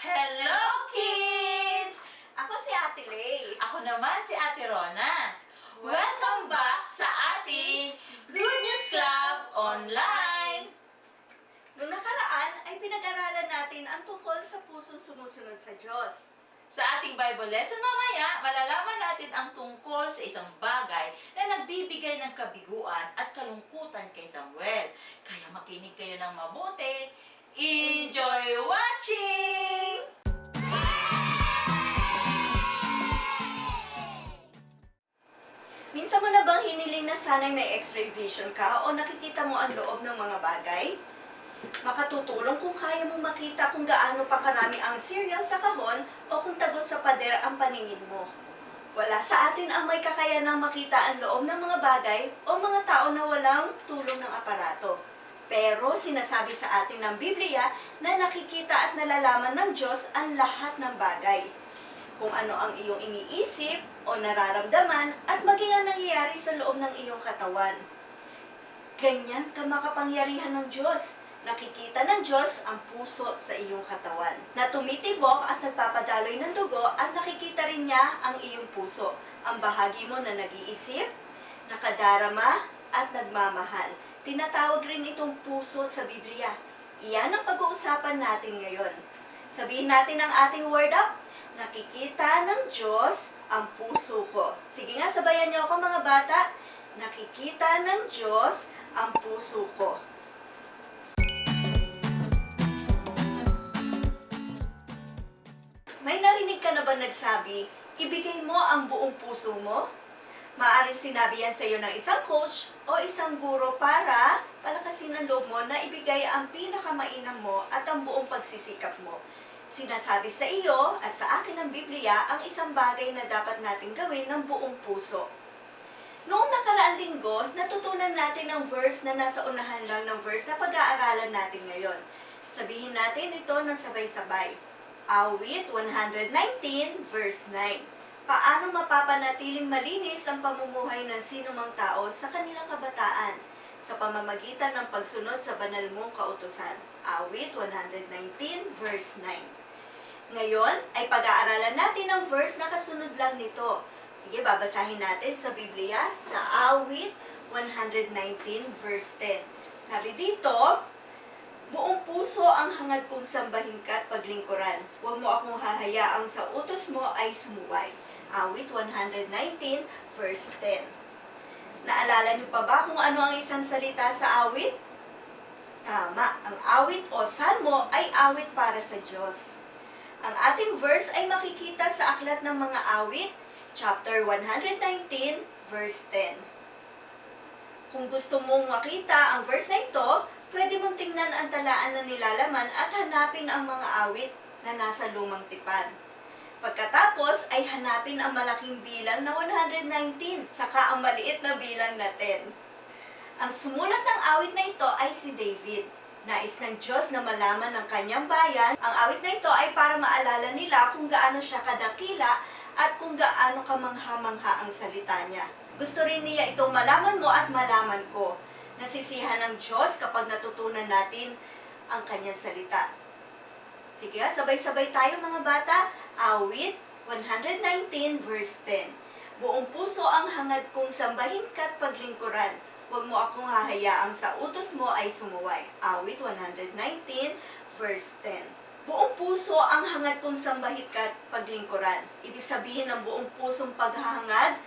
Hello, kids! Ako si Ate Lay. Ako naman si Ate Rona. Welcome back sa ating Good News Club Online! Noong nakaraan ay pinag-aralan natin ang tungkol sa pusong sumusunod sa Diyos. Sa ating Bible lesson mamaya, malalaman natin ang tungkol sa isang bagay na nagbibigay ng kabiguan at kalungkutan kay Samuel. Kaya makinig kayo ng mabuti. Enjoy watching! Minsan mo na bang hiniling na sana'y may x-ray vision ka o nakikita mo ang loob ng mga bagay? Makatutulong kung kaya mong makita kung gaano pa karami ang cereal sa kahon o kung tagos sa pader ang paningin mo. Wala sa atin ang may kakayanang makita ang loob ng mga bagay o mga tao na walang tulong ng aparato. Pero sinasabi sa atin ng Biblia na nakikita at nalalaman ng Diyos ang lahat ng bagay. Kung ano ang iyong iniisip o nararamdaman at maging ang nangyayari sa loob ng iyong katawan. Ganyan ka makapangyarihan ng Diyos. Nakikita ng Diyos ang puso sa iyong katawan. Na tumitibok at nagpapadaloy ng dugo at nakikita rin niya ang iyong puso. Ang bahagi mo na nag-iisip, nakadarama at nagmamahal. Tinatawag rin itong puso sa Biblia. Iyan ang pag-uusapan natin ngayon. Sabihin natin ang ating word up. Nakikita ng Diyos ang puso ko. Sige nga, sabayan niyo ako mga bata. Nakikita ng Diyos ang puso ko. May narinig ka na ba nagsabi, ibigay mo ang buong puso mo? Maaaring sinabi yan sa iyo ng isang coach o isang guro para palakasin ang loob mo na ibigay ang pinakamainam mo at ang buong pagsisikap mo. Sinasabi sa iyo at sa akin ng Biblia ang isang bagay na dapat natin gawin ng buong puso. Noong nakaraang linggo, natutunan natin ang verse na nasa unahan lang ng verse na pag-aaralan natin ngayon. Sabihin natin ito ng sabay-sabay. Awit 119 verse 9. Paano mapapanatiling malinis ang pamumuhay ng sinumang tao sa kanilang kabataan sa pamamagitan ng pagsunod sa banal mong kautusan? Awit 119 verse 9. Ngayon ay pag-aaralan natin ang verse na kasunod lang nito. Sige, babasahin natin sa Biblia sa Awit 119 verse 10. Sabi dito, Buong puso ang hangad kong sambahin ka at paglingkuran. Huwag mo akong hahayaang sa utos mo ay sumuway. Awit 119 verse 10. Naalala niyo pa ba kung ano ang isang salita sa awit? Tama, ang awit o salmo ay awit para sa Diyos. Ang ating verse ay makikita sa Aklat ng Mga Awit, chapter 119, verse 10. Kung gusto mong makita ang verse na ito, pwede mong tingnan ang talaan na nilalaman at hanapin ang mga awit na nasa lumang tipan. Pagkatapos ay hanapin ang malaking bilang na 119, saka ang maliit na bilang na 10. Ang sumulat ng awit na ito ay si David. Nais ng Diyos na malaman ng kanyang bayan, ang awit na ito ay para maalala nila kung gaano siya kadakila at kung gaano kamangha-mangha ang salita niya. Gusto rin niya itong malaman mo at malaman ko. Nasisihan ng Diyos kapag natutunan natin ang kanyang salita. Sige, sabay-sabay tayo mga bata. Awit 119 verse 10. Buong puso ang hangad kong sambahin ka at paglingkuran. Huwag mo akong hahayaang sa utos mo ay sumuway. Awit 119 verse 10. Buong puso ang hangad kong sambahit ka at paglingkuran. Ibig sabihin ng buong pusong paghahangad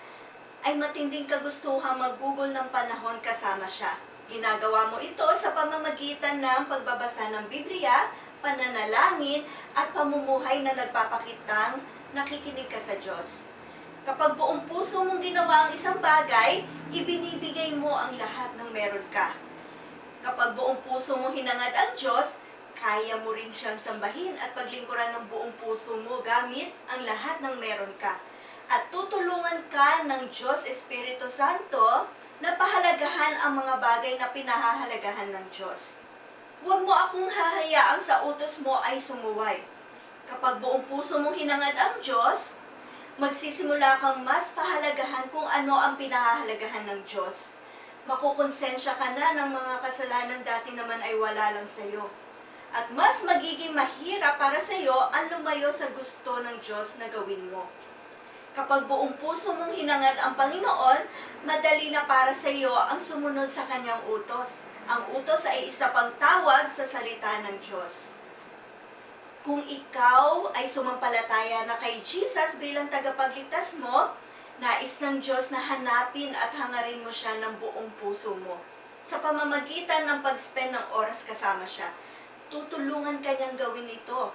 ay matinding kagustuhang maggugol ng panahon kasama siya. Ginagawa mo ito sa pamamagitan ng pagbabasa ng Biblia, pananalangin, at pamumuhay na nagpapakitang nakikinig ka sa Diyos. Kapag buong puso mong ginawa ang isang bagay, ibinibigay mo ang lahat ng meron ka. Kapag buong puso mo hinangad ang Diyos, kaya mo rin siyang sambahin at paglingkuran ng buong puso mo gamit ang lahat ng meron ka. At tutulungan ka ng Diyos Espiritu Santo na pahalagahan ang mga bagay na pinahahalagahan ng Diyos. Huwag mo akong hahayaang sa utos mo ay sumuway. Kapag buong puso mong hinangad ang Diyos, magsisimula kang mas pahalagahan kung ano ang pinahahalagahan ng Diyos. Makukonsensya ka na ng mga kasalanan dati naman ay wala lang sa'yo. At mas magiging mahirap para sa iyo ang lumayo sa gusto ng Diyos na gawin mo. Kapag buong puso mong hinangad ang Panginoon, madali na para sa iyo ang sumunod sa kanyang utos. Ang utos ay isa pang tawag sa salita ng Diyos. Kung ikaw ay sumampalataya na kay Jesus bilang tagapagligtas mo, nais ng Diyos na hanapin at hangarin mo siya ng buong puso mo. Sa pamamagitan ng pag-spend ng oras kasama siya, tutulungan kanyang gawin ito.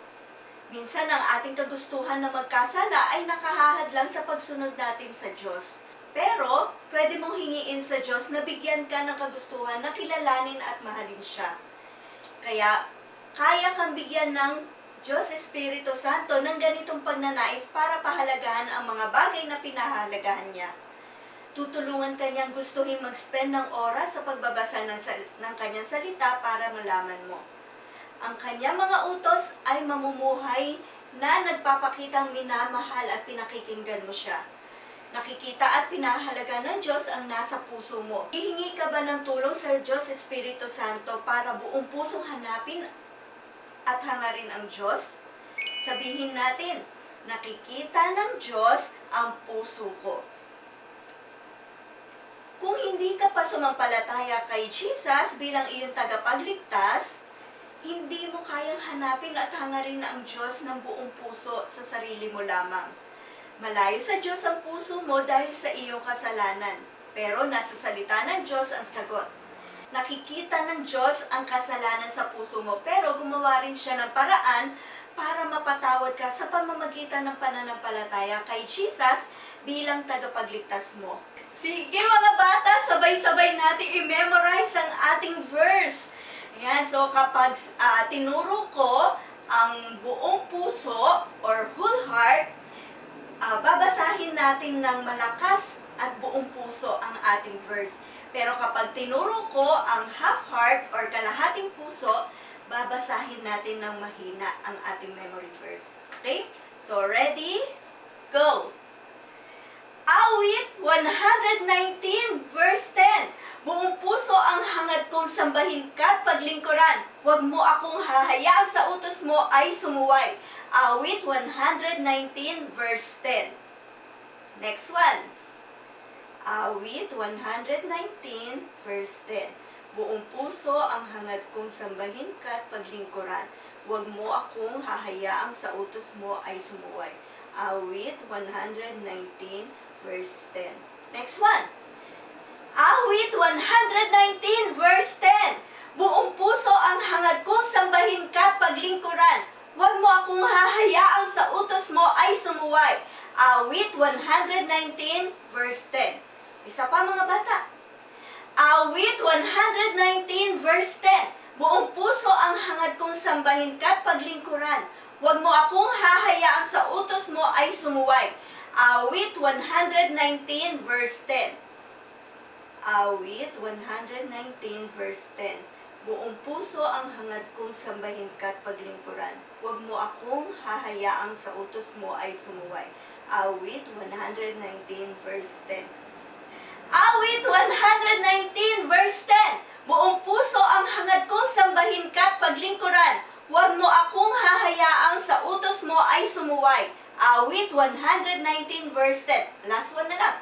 Minsan ang ating kagustuhan na magkasala ay nakahahad lang sa pagsunod natin sa Diyos. Pero, pwede mong hingiin sa Diyos na bigyan ka ng kagustuhan na kilalanin at mahalin siya. Kaya, kaya kang bigyan ng Diyos Espiritu Santo ng ganitong pagnanais para pahalagahan ang mga bagay na pinahalagahan niya. Tutulungan kanyang gustuhin mag-spend ng oras sa pagbabasa ng, sal- ng kanyang salita para malaman mo. Ang kanyang mga utos ay mamumuhay na nagpapakitang minamahal at pinakikinggan mo siya. Nakikita at pinahalaga ng Diyos ang nasa puso mo. Ihingi ka ba ng tulong sa Diyos Espiritu Santo para buong pusong hanapin at hangarin ang Diyos? Sabihin natin, nakikita ng Diyos ang puso ko. Kung hindi ka pa sumampalataya kay Jesus bilang iyong tagapagligtas, hindi mo kayang hanapin at hangarin ang Diyos ng buong puso sa sarili mo lamang. Malayo sa Diyos ang puso mo dahil sa iyong kasalanan, pero nasa salita ng Diyos ang sagot. Nakikita ng Diyos ang kasalanan sa puso mo, pero gumawa rin siya ng paraan para mapatawad ka sa pamamagitan ng pananampalataya kay Jesus bilang tagapagligtas mo. Sige mga bata, sabay-sabay natin i-memorize ang ating verse. Ayan, so kapag ah, tinuro ko ang buong puso or whole heart, ah, babasahin natin ng malakas at buong puso ang ating verse. Pero kapag tinuro ko ang half heart or kalahating puso, babasahin natin ng mahina ang ating memory verse. Okay? So, ready? Go! Awit 119 verse 10. Buong puso ang hangad kong sambahin ka at paglingkuran. Huwag mo akong hahayaan sa utos mo ay sumuway. Awit 119 verse 10. Next one. Awit 119 verse 10. Buong puso ang hangad kong sambahin ka at paglingkuran. Huwag mo akong hahayaang sa utos mo ay sumuway. Awit 119 verse 10. Next one. Awit 119 verse 10. Buong puso ang hangad kong sambahin ka at paglingkuran. Huwag mo akong hahayaang sa utos mo ay sumuway. Awit 119 verse 10. Isa pa mga bata. Awit 119 verse 10. Buong puso ang hangad kong sambahin ka at paglingkuran. Huwag mo akong hahayaang sa utos mo ay sumuway. Awit 119 verse 10. Awit 119 verse 10. Buong puso ang hangad kong sambahin ka at paglingkuran. Huwag mo akong hahayaang sa utos mo ay sumuway. Awit 119 verse 10. Awit 119 verse 10. Buong puso ang hangad kong sambahin ka at paglingkuran. Huwag mo akong hahayaang sa utos mo ay sumuway. Awit 119 verse 10. Last one na lang.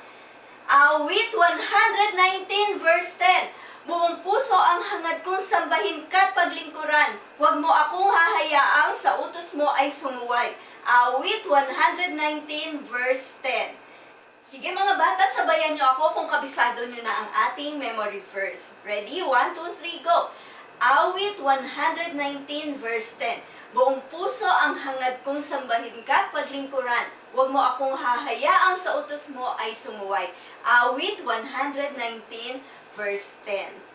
Awit 119 verse 10. Buong puso ang hangad kong sambahin ka at paglingkuran. Huwag mo akong hahayaang sa utos mo ay sumuway. Awit 119 verse 10. Sige mga bata, sabayan niyo ako kung kabisado niyo na ang ating memory verse. Ready? 1, 2, 3, go! Awit 119 verse 10. Buong puso ang hangad kong sambahin ka paglingkuran. Huwag mo akong hahayaang sa utos mo ay sumuway. Awit 119 verse 10.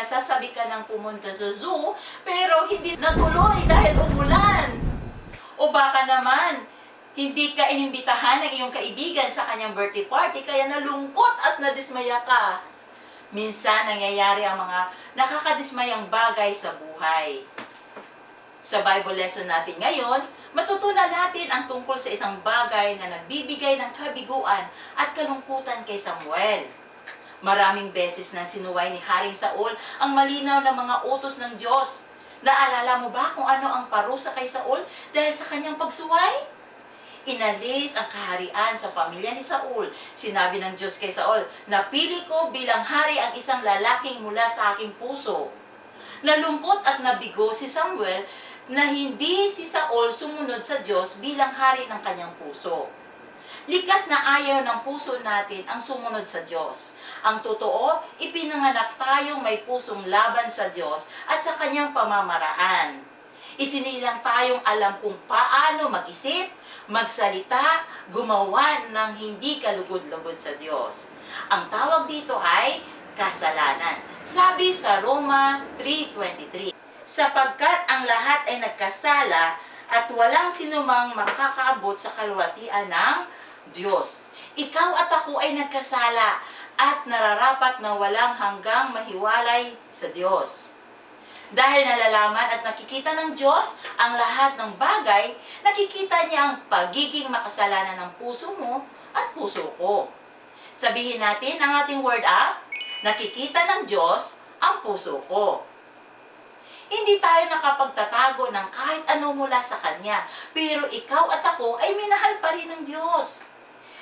Nasasabi ka ng pumunta sa zoo, pero hindi natuloy dahil umulan. O baka naman, hindi ka inimbitahan ng iyong kaibigan sa kanyang birthday party, kaya nalungkot at nadismaya ka. Minsan nangyayari ang mga nakakadismayang bagay sa buhay. Sa Bible lesson natin ngayon, matutunan natin ang tungkol sa isang bagay na nagbibigay ng kabiguan at kalungkutan kay Samuel. Maraming beses na sinuway ni Haring Saul ang malinaw na mga utos ng Diyos. Naalala mo ba kung ano ang parusa kay Saul dahil sa kanyang pagsuway? Inalis ang kaharian sa pamilya ni Saul. Sinabi ng Diyos kay Saul, Napili ko bilang hari ang isang lalaking mula sa aking puso. Nalungkot at nabigo si Samuel na hindi si Saul sumunod sa Diyos bilang hari ng kanyang puso. Likas na ayaw ng puso natin ang sumunod sa Diyos. Ang totoo, ipinanganak tayong may pusong laban sa Diyos at sa kanyang pamamaraan. Isinilang tayong alam kung paano mag-isip, magsalita, gumawa ng hindi kalugod-lugod sa Diyos. Ang tawag dito ay kasalanan. Sabi sa Roma 3.23, Sapagkat ang lahat ay nagkasala at walang sinumang makakaabot sa kalwatian ng Diyos. Ikaw at ako ay nagkasala at nararapat na walang hanggang mahiwalay sa Diyos. Dahil nalalaman at nakikita ng Diyos ang lahat ng bagay, nakikita niya ang pagiging makasalanan ng puso mo at puso ko. Sabihin natin ang ating word up, nakikita ng Diyos ang puso ko. Hindi tayo nakapagtatago ng kahit ano mula sa Kanya, pero ikaw at ako ay minahal pa rin ng Diyos.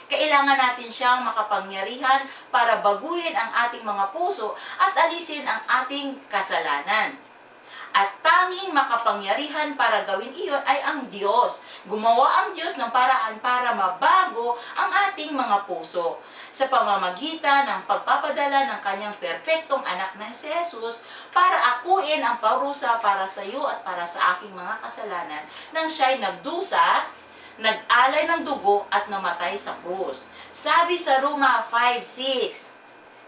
Kailangan natin siyang makapangyarihan para baguhin ang ating mga puso at alisin ang ating kasalanan. At tanging makapangyarihan para gawin iyon ay ang Diyos. Gumawa ang Diyos ng paraan para mabago ang ating mga puso sa pamamagitan ng pagpapadala ng kanyang perpektong anak na si Jesus para akuin ang parusa para sa iyo at para sa aking mga kasalanan nang siya'y nagdusa, nag-alay ng dugo at namatay sa krus. Sabi sa Roma 5.6,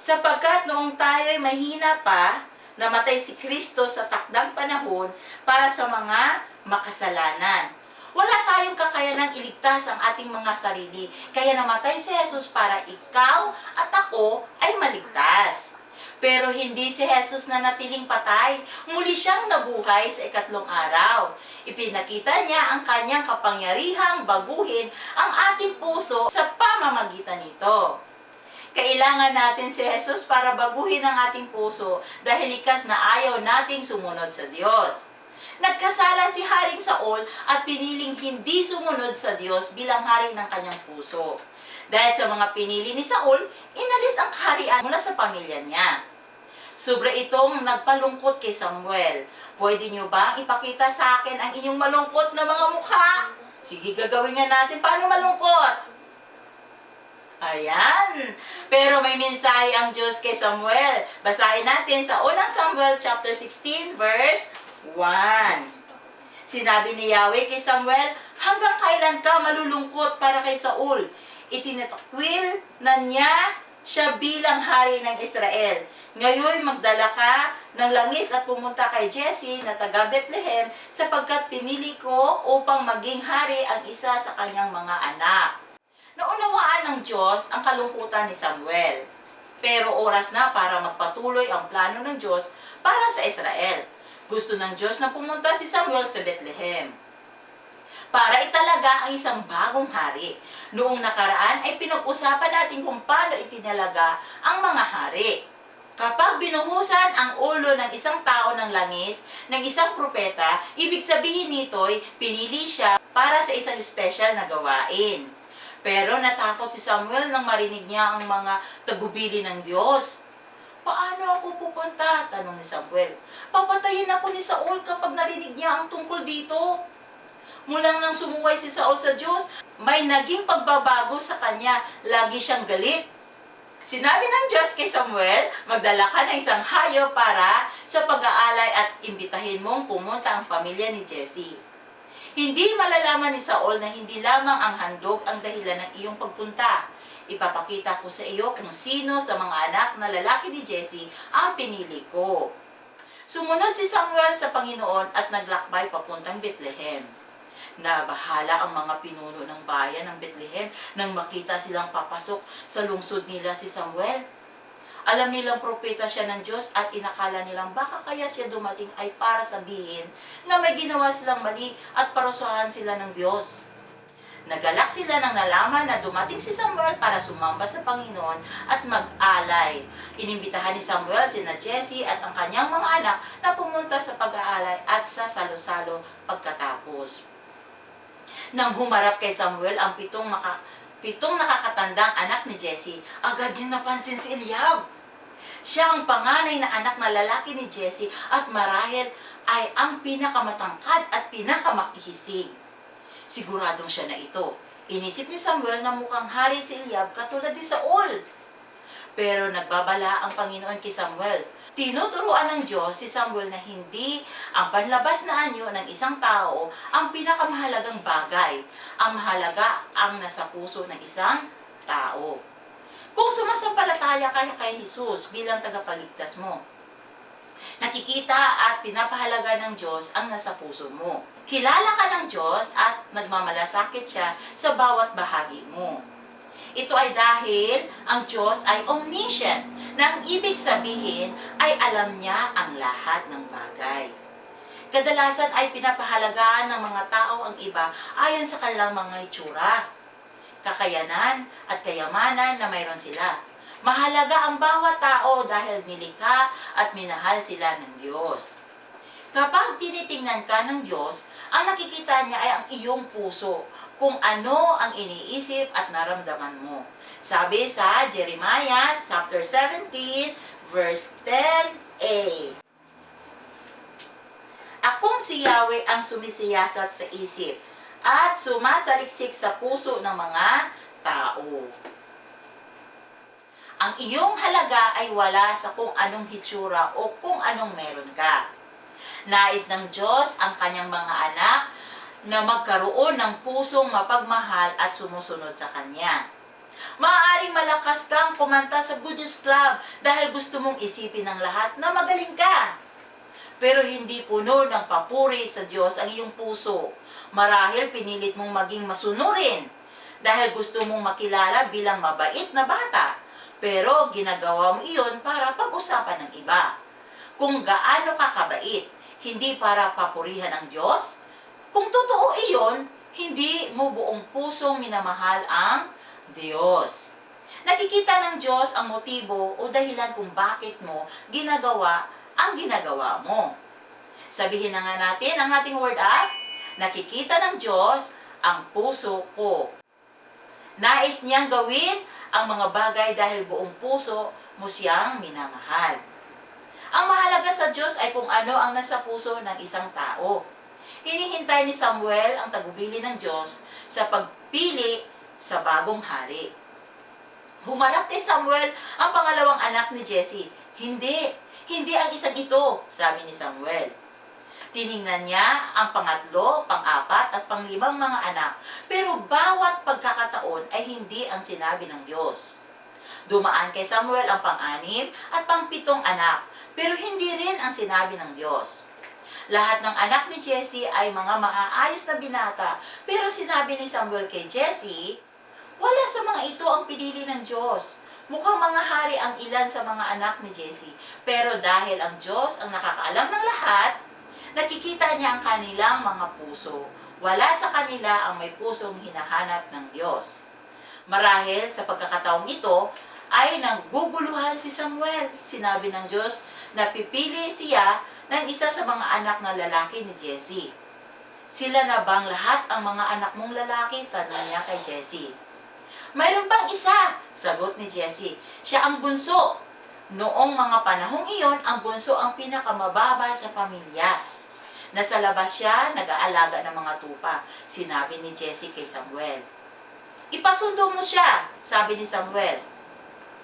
Sapagkat noong tayo'y mahina pa, namatay si Kristo sa takdang panahon para sa mga makasalanan. Wala tayong kakayanang iligtas ang ating mga sarili, kaya namatay si Jesus para ikaw at ako ay maligtas. Pero hindi si Jesus na natiling patay. Muli siyang nabuhay sa ikatlong araw. Ipinakita niya ang kanyang kapangyarihang baguhin ang ating puso sa pamamagitan nito. Kailangan natin si Jesus para baguhin ang ating puso dahil likas na ayaw nating sumunod sa Diyos. Nagkasala si Haring Saul at piniling hindi sumunod sa Diyos bilang hari ng kanyang puso. Dahil sa mga pinili ni Saul, inalis ang kaharian mula sa pamilya niya. Sobra itong nagpalungkot kay Samuel. Pwede niyo bang ipakita sa akin ang inyong malungkot na mga mukha? Sige, gagawin nga natin. Paano malungkot? Ayan. Pero may mensahe ang Diyos kay Samuel. Basahin natin sa unang Samuel chapter 16 verse 1. Sinabi ni Yahweh kay Samuel, hanggang kailan ka malulungkot para kay Saul? Itinatakwil na niya siya bilang hari ng Israel. Ngayon magdala ka ng langis at pumunta kay Jesse na taga Bethlehem sapagkat pinili ko upang maging hari ang isa sa kanyang mga anak. Naunawaan ng Diyos ang kalungkutan ni Samuel. Pero oras na para magpatuloy ang plano ng Diyos para sa Israel. Gusto ng Diyos na pumunta si Samuel sa Bethlehem. Para italaga ang isang bagong hari. Noong nakaraan ay pinag-usapan natin kung paano itinalaga ang mga hari. Kapag binuhusan ang ulo ng isang tao ng langis, ng isang propeta, ibig sabihin nito'y pinili siya para sa isang special na gawain. Pero natakot si Samuel nang marinig niya ang mga tagubili ng Diyos. Paano ako pupunta? Tanong ni Samuel. Papatayin ako ni Saul kapag narinig niya ang tungkol dito. Mulang nang sumuway si Saul sa Diyos, may naging pagbabago sa kanya. Lagi siyang galit. Sinabi ng Diyos kay Samuel, magdala ka ng isang hayo para sa pag-aalay at imbitahin mong pumunta ang pamilya ni Jesse. Hindi malalaman ni Saul na hindi lamang ang handog ang dahilan ng iyong pagpunta. Ipapakita ko sa iyo kung sino sa mga anak na lalaki ni Jesse ang pinili ko. Sumunod si Samuel sa Panginoon at naglakbay papuntang Bethlehem. Nabahala ang mga pinuno ng bayan ng Bethlehem nang makita silang papasok sa lungsod nila si Samuel. Alam nilang propeta siya ng Diyos at inakala nilang baka kaya siya dumating ay para sabihin na may ginawa silang mali at parusahan sila ng Diyos. Nagalak sila nang nalaman na dumating si Samuel para sumamba sa Panginoon at mag-alay. Inimbitahan ni Samuel sina Jesse at ang kanyang mga anak na pumunta sa pag-aalay at sa salo-salo pagkatapos. Nang humarap kay Samuel ang pitong maka, pitong nakakatandang anak ni Jesse, agad yung napansin si Eliab. Siya ang panganay na anak na lalaki ni Jesse at marahil ay ang pinakamatangkad at pinakamakihisig. Siguradong siya na ito. Inisip ni Samuel na mukhang hari si Eliab katulad ni Saul. Pero nagbabala ang Panginoon kay Samuel. Tinuturuan ng Diyos si Samuel na hindi ang panlabas na anyo ng isang tao ang pinakamahalagang bagay. Ang mahalaga ang nasa puso ng isang tao. Kung sumasampalataya ka kay Jesus bilang tagapagligtas mo, nakikita at pinapahalaga ng Diyos ang nasa puso mo. Kilala ka ng Diyos at nagmamalasakit siya sa bawat bahagi mo. Ito ay dahil ang Diyos ay omniscient, na ang ibig sabihin ay alam niya ang lahat ng bagay. Kadalasan ay pinapahalagaan ng mga tao ang iba ayon sa kanilang mga itsura, kakayanan at kayamanan na mayroon sila. Mahalaga ang bawat tao dahil nilikha at minahal sila ng Diyos. Kapag tinitingnan ka ng Diyos, ang nakikita niya ay ang iyong puso, kung ano ang iniisip at naramdaman mo. Sabi sa Jeremiah chapter 17, verse 10a. Akong si Yahweh ang sumisiyasat sa isip at sumasaliksik sa puso ng mga tao. Ang iyong halaga ay wala sa kung anong hitsura o kung anong meron ka. Nais ng Diyos ang kanyang mga anak na magkaroon ng pusong mapagmahal at sumusunod sa Kanya. Maaaring malakas kang kumanta sa Good News Club dahil gusto mong isipin ng lahat na magaling ka. Pero hindi puno ng papuri sa Diyos ang iyong puso. Marahil pinilit mong maging masunurin dahil gusto mong makilala bilang mabait na bata. Pero ginagawa mo iyon para pag-usapan ng iba. Kung gaano ka kabait, hindi para papurihan ang Diyos, kung totoo iyon, hindi mo buong pusong minamahal ang Diyos. Nakikita ng Diyos ang motibo o dahilan kung bakit mo ginagawa ang ginagawa mo. Sabihin na nga natin ang ating word at, nakikita ng Diyos ang puso ko. Nais niyang gawin ang mga bagay dahil buong puso mo siyang minamahal. Ang mahalaga sa Diyos ay kung ano ang nasa puso ng isang tao. Hinihintay ni Samuel ang tagubili ng Diyos sa pagpili sa bagong hari. Humarap kay Samuel ang pangalawang anak ni Jesse. Hindi, hindi ang isang ito, sabi ni Samuel. Tiningnan niya ang pangatlo, pang-apat at panglimang mga anak, pero bawat pagkakataon ay hindi ang sinabi ng Diyos. Dumaan kay Samuel ang pang-anim at pang-pitong anak, pero hindi rin ang sinabi ng Diyos. Lahat ng anak ni Jesse ay mga maaayos na binata, pero sinabi ni Samuel kay Jesse, wala sa mga ito ang pinili ng Diyos. Mukhang mga hari ang ilan sa mga anak ni Jesse, pero dahil ang Diyos ang nakakaalam ng lahat, nakikita niya ang kanilang mga puso. Wala sa kanila ang may pusong hinahanap ng Diyos. Marahil sa pagkakataong ito, ay nagguguluhan si Samuel. Sinabi ng Diyos na pipili siya ng isa sa mga anak na lalaki ni Jesse. Sila na bang lahat ang mga anak mong lalaki? Tanong niya kay Jesse. Mayroon bang isa? Sagot ni Jesse. Siya ang bunso. Noong mga panahong iyon, ang bunso ang pinakamababa sa pamilya. Nasa labas siya, nag-aalaga ng mga tupa. Sinabi ni Jesse kay Samuel. Ipasundo mo siya, sabi ni Samuel.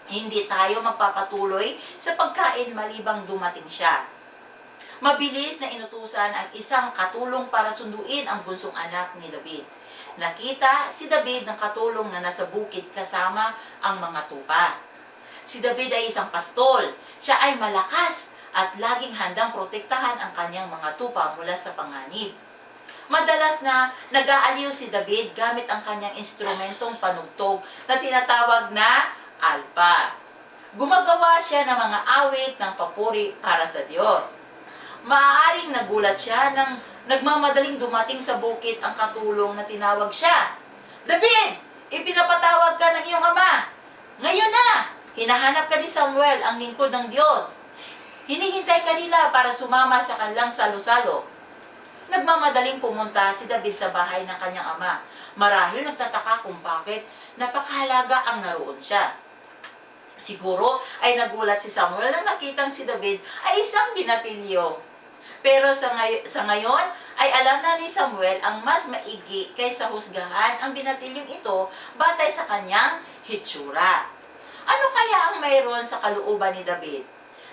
Hindi tayo magpapatuloy sa pagkain malibang dumating siya. Mabilis na inutusan ang isang katulong para sunduin ang bunsong anak ni David. Nakita si David ng katulong na nasa bukid kasama ang mga tupa. Si David ay isang pastol. Siya ay malakas at laging handang protektahan ang kanyang mga tupa mula sa panganib. Madalas na nag-aaliw si David gamit ang kanyang instrumentong panugtog na tinatawag na alpa. Gumagawa siya ng mga awit ng papuri para sa Diyos. Maaaring nagulat siya nang nagmamadaling dumating sa bukid ang katulong na tinawag siya. David, ipinapatawag ka ng iyong ama. Ngayon na, hinahanap ka ni Samuel, ang lingkod ng Diyos. Hinihintay ka nila para sumama sa kanilang salo-salo. Nagmamadaling pumunta si David sa bahay ng kanyang ama. Marahil nagtataka kung bakit napakahalaga ang naroon siya. Siguro ay nagulat si Samuel nang nakitang si David ay isang binatilyo. Pero sa, ngay- sa ngayon ay alam na ni Samuel ang mas maigi kaysa husgahan ang binatilyong ito batay sa kanyang hitsura. Ano kaya ang mayroon sa kalooban ni David?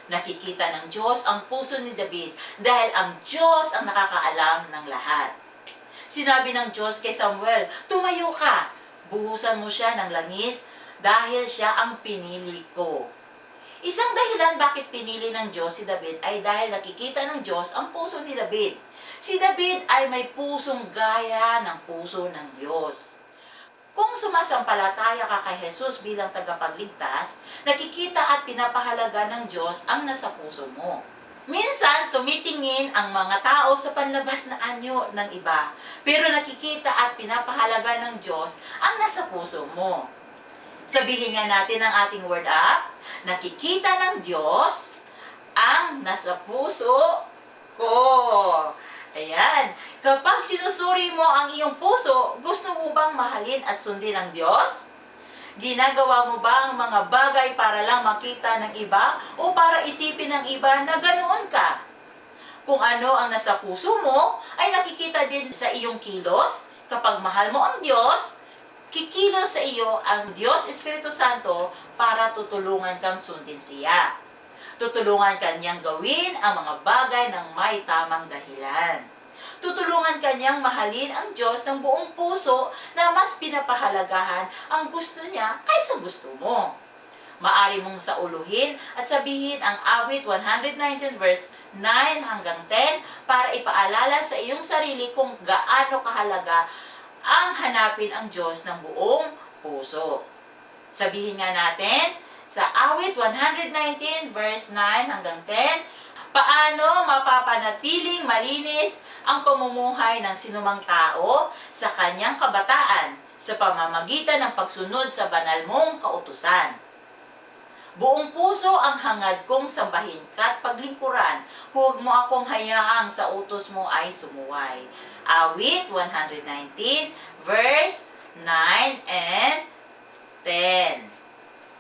Nakikita ng Diyos ang puso ni David dahil ang Diyos ang nakakaalam ng lahat. Sinabi ng Diyos kay Samuel, Tumayo ka, buhusan mo siya ng langis dahil siya ang pinili ko. Isang dahilan bakit pinili ng Diyos si David ay dahil nakikita ng Diyos ang puso ni David. Si David ay may pusong gaya ng puso ng Diyos. Kung sumasampalataya ka kay Jesus bilang tagapagligtas, nakikita at pinapahalaga ng Diyos ang nasa puso mo. Minsan, tumitingin ang mga tao sa panlabas na anyo ng iba, pero nakikita at pinapahalaga ng Diyos ang nasa puso mo. Sabihin nga natin ang ating word up, nakikita ng Diyos ang nasa puso ko. Ayan. Kapag sinusuri mo ang iyong puso, gusto mo bang mahalin at sundin ang Diyos? Ginagawa mo ba ang mga bagay para lang makita ng iba o para isipin ng iba na ganoon ka? Kung ano ang nasa puso mo, ay nakikita din sa iyong kilos. Kapag mahal mo ang Diyos, kikilos sa iyo ang Diyos Espiritu Santo para tutulungan kang sundin siya. Tutulungan kanyang gawin ang mga bagay ng may tamang dahilan. Tutulungan kanyang mahalin ang Diyos ng buong puso na mas pinapahalagahan ang gusto niya kaysa gusto mo. Maari mong sauluhin at sabihin ang awit 119 verse 9 hanggang 10 para ipaalala sa iyong sarili kung gaano kahalaga ang hanapin ang Diyos ng buong puso. Sabihin nga natin sa awit 119 verse 9 hanggang 10, paano mapapanatiling malinis ang pamumuhay ng sinumang tao sa kanyang kabataan sa pamamagitan ng pagsunod sa banal mong kautusan. Buong puso ang hangad kong sambahin ka at paglingkuran. Huwag mo akong hayaang sa utos mo ay sumuway. Awit 119, verse 9 and 10.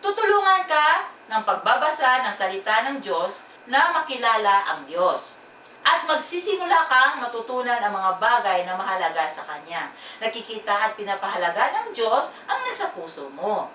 Tutulungan ka ng pagbabasa ng salita ng Diyos na makilala ang Diyos. At magsisimula kang matutunan ang mga bagay na mahalaga sa Kanya. Nakikita at pinapahalaga ng Diyos ang nasa puso mo.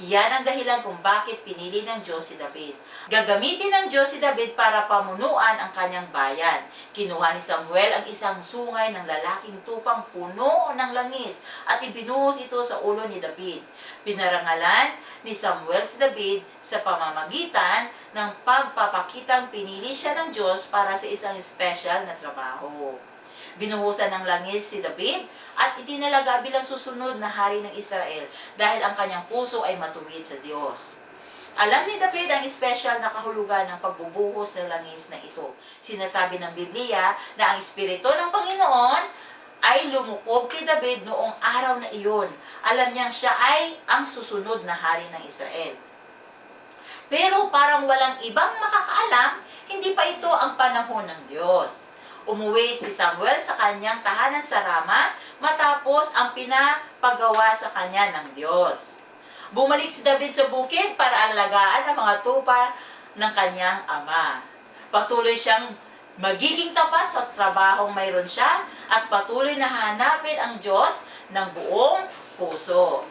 Yan ang dahilan kung bakit pinili ng Diyos si David. Gagamitin ng Diyos si David para pamunuan ang kanyang bayan. Kinuha ni Samuel ang isang sungay ng lalaking tupang puno ng langis at ibinuhos ito sa ulo ni David. Pinarangalan ni Samuel si David sa pamamagitan ng pagpapakitang pinili siya ng Diyos para sa isang special na trabaho. Binuhusan ng langis si David at itinalaga bilang susunod na hari ng Israel dahil ang kanyang puso ay matuwid sa Diyos. Alam ni David ang special na kahulugan ng pagbubuhos ng langis na ito. Sinasabi ng Biblia na ang Espiritu ng Panginoon ay lumukob kay David noong araw na iyon. Alam niyang siya ay ang susunod na hari ng Israel. Pero parang walang ibang makakaalam, hindi pa ito ang panahon ng Diyos. Umuwi si Samuel sa kanyang tahanan sa Rama matapos ang pinapagawa sa kanya ng Diyos. Bumalik si David sa bukid para alagaan ang mga tupa ng kanyang ama. Patuloy siyang magiging tapat sa trabahong mayroon siya at patuloy na hanapin ang Diyos ng buong puso.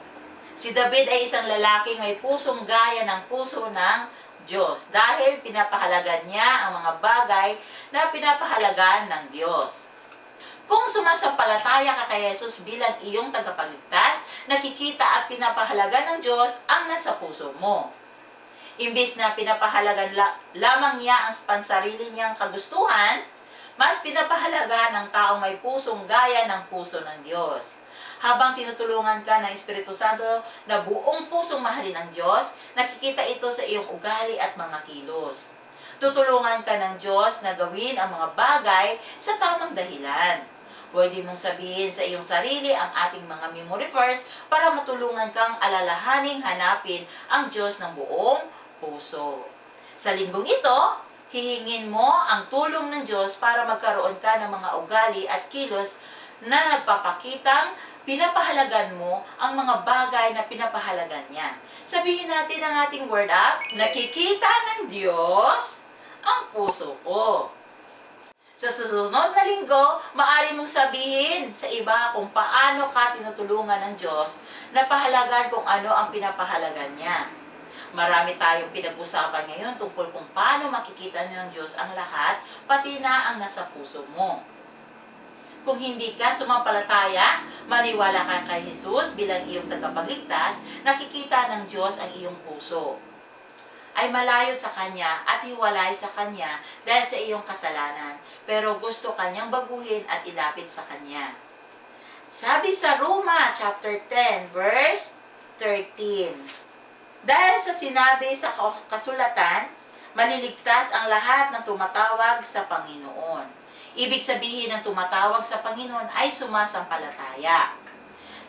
Si David ay isang lalaking may pusong gaya ng puso ng Diyos dahil pinapahalagan niya ang mga bagay na pinapahalagan ng Diyos. Kung sumasampalataya ka kay Jesus bilang iyong tagapagligtas, nakikita at pinapahalagan ng Diyos ang nasa puso mo. Imbis na pinapahalagan la- lamang niya ang pansarili niyang kagustuhan, mas pinapahalaga ng taong may pusong gaya ng puso ng Diyos. Habang tinutulungan ka ng Espiritu Santo na buong pusong mahalin ang Diyos, nakikita ito sa iyong ugali at mga kilos. Tutulungan ka ng Diyos na gawin ang mga bagay sa tamang dahilan. Pwede mong sabihin sa iyong sarili ang ating mga memory verse para matulungan kang alalahaning hanapin ang Diyos ng buong puso. Sa linggong ito, hihingin mo ang tulong ng Diyos para magkaroon ka ng mga ugali at kilos na nagpapakitang pinapahalagan mo ang mga bagay na pinapahalagan niya. Sabihin natin ang ating word up, nakikita ng Diyos ang puso ko. Sa susunod na linggo, maaari mong sabihin sa iba kung paano ka tinutulungan ng Diyos na pahalagan kung ano ang pinapahalagan niya. Marami tayong pinag-usapan ngayon tungkol kung paano makikita ng Diyos ang lahat, pati na ang nasa puso mo. Kung hindi ka sumampalataya, maniwala ka kay Jesus bilang iyong tagapagligtas, nakikita ng Diyos ang iyong puso. Ay malayo sa Kanya at hiwalay sa Kanya dahil sa iyong kasalanan, pero gusto Kanyang baguhin at ilapit sa Kanya. Sabi sa Roma chapter 10 verse 13. Dahil sa sinabi sa kasulatan, maliligtas ang lahat ng tumatawag sa Panginoon. Ibig sabihin ng tumatawag sa Panginoon ay sumasampalataya.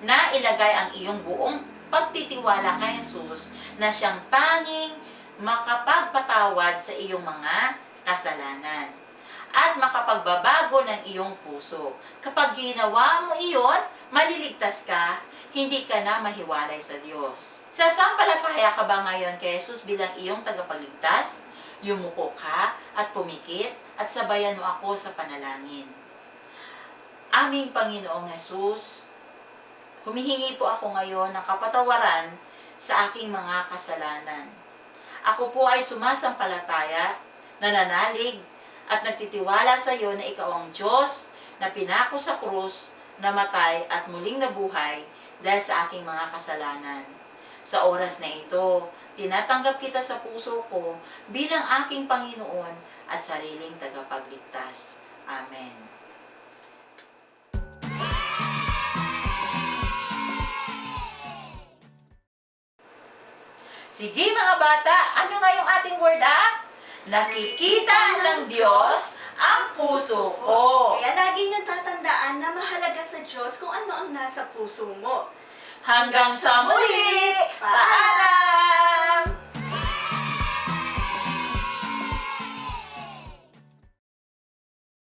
Na ilagay ang iyong buong pagtitiwala kay Jesus na siyang tanging makapagpatawad sa iyong mga kasalanan at makapagbabago ng iyong puso. Kapag ginawa mo iyon, maliligtas ka, hindi ka na mahiwalay sa Diyos. Sasampalataya ka ba ngayon kay Jesus bilang iyong tagapagligtas? Yumuko ka at pumikit at sabayan mo ako sa panalangin. Aming Panginoong Jesus, humihingi po ako ngayon ng kapatawaran sa aking mga kasalanan. Ako po ay sumasampalataya, nananalig, at nagtitiwala sa iyo na ikaw ang Diyos na pinako sa krus, namatay at muling nabuhay dahil sa aking mga kasalanan. Sa oras na ito, tinatanggap kita sa puso ko bilang aking Panginoon at sariling tagapagligtas. Amen. Sige mga bata, ano nga yung ating word up? Nakikita ng Diyos ang puso ko. Kaya lagi niyong tatandaan na mahalaga sa Diyos kung ano ang nasa puso mo. Hanggang sa muli! Paalam!